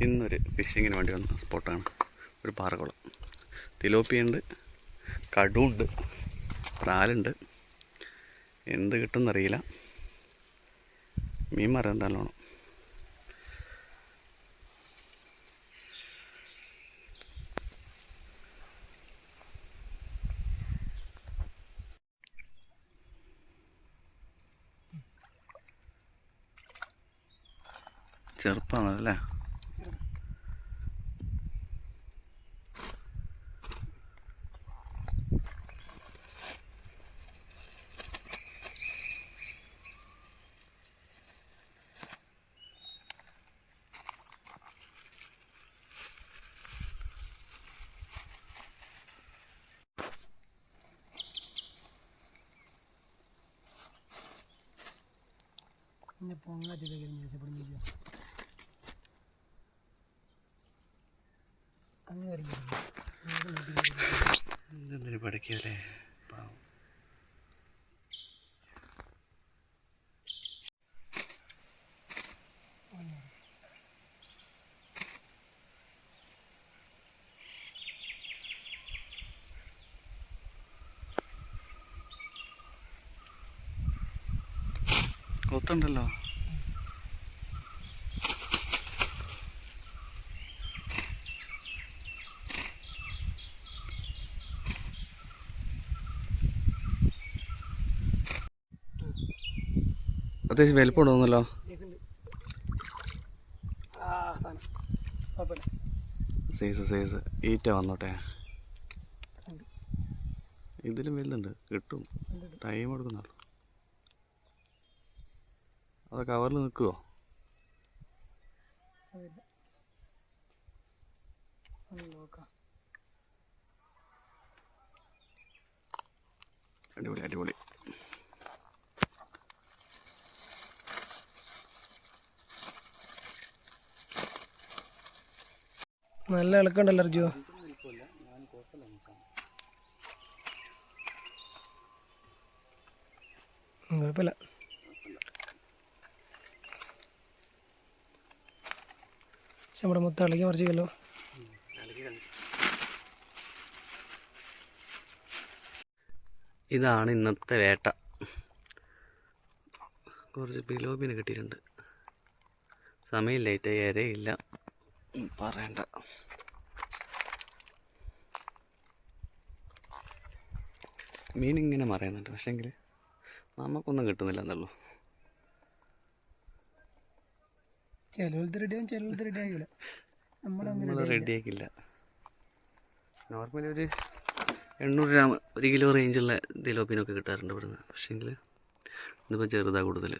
ഇന്നൊരു ഫിഷിങ്ങിന് വേണ്ടി വന്ന സ്പോട്ടാണ് ഒരു പാറകുളം തിലോപ്പിയുണ്ട് കടുണ്ട് പ്രാലുണ്ട് എന്ത് കിട്ടുമെന്നറിയില്ല മീൻ മരം നല്ലോണം ചെറുപ്പമാണല്ലേ ഇനി പൊങ്ങാറ്റത്തേക്ക് മെച്ചപ്പെടുന്നില്ല അങ്ങനെ എന്തൊരു പടക്കിയല്ലേ പാവം. കൊത്തുണ്ടല്ലോ അത്യാവശ്യം വലിപ്പം ഉണ്ടോന്നല്ലോ സൈസ് സൈസ് ഈറ്റ വന്നോട്ടെ. ഇതിലും വലുതുണ്ട്. കിട്ടും. ടൈം എടുക്കുന്നുള്ളൂ. അത് കവറിൽ നിൽക്കുമോ അടിപൊളി അടിപൊളി. നല്ല ഇളക്കുണ്ടല്ലോ അർജു കുഴപ്പമില്ല. പക്ഷെ നമ്മുടെ മൊത്തം ഇളകി മറിച്ചിക്കല്ലോ ഇതാണ് ഇന്നത്തെ വേട്ട. കുറച്ച് പിലോബിന് കിട്ടിയിട്ടുണ്ട്. സമയം ലേറ്റ് ഇരയില്ല പറയണ്ട. മീൻ ഇങ്ങനെ മറയുന്നുണ്ട്. പക്ഷേങ്കിൽ നമുക്കൊന്നും കിട്ടുന്നില്ല എന്നുള്ളൂ. ചിലവലത്ത് റെഡിയാവും ചിലവലത്ത് റെഡി ആകില്ല നമ്മളങ്ങനെ റെഡിയാക്കില്ല നോർമലി ഒരു എണ്ണൂറ് ഗ്രാം ഒരു കിലോ റേഞ്ചുള്ള തിലോപ്പിനൊക്കെ കിട്ടാറുണ്ട് ഇവിടുന്ന്. പക്ഷേങ്കിൽ ഇതിപ്പോൾ ചെറുതാണ് കൂടുതൽ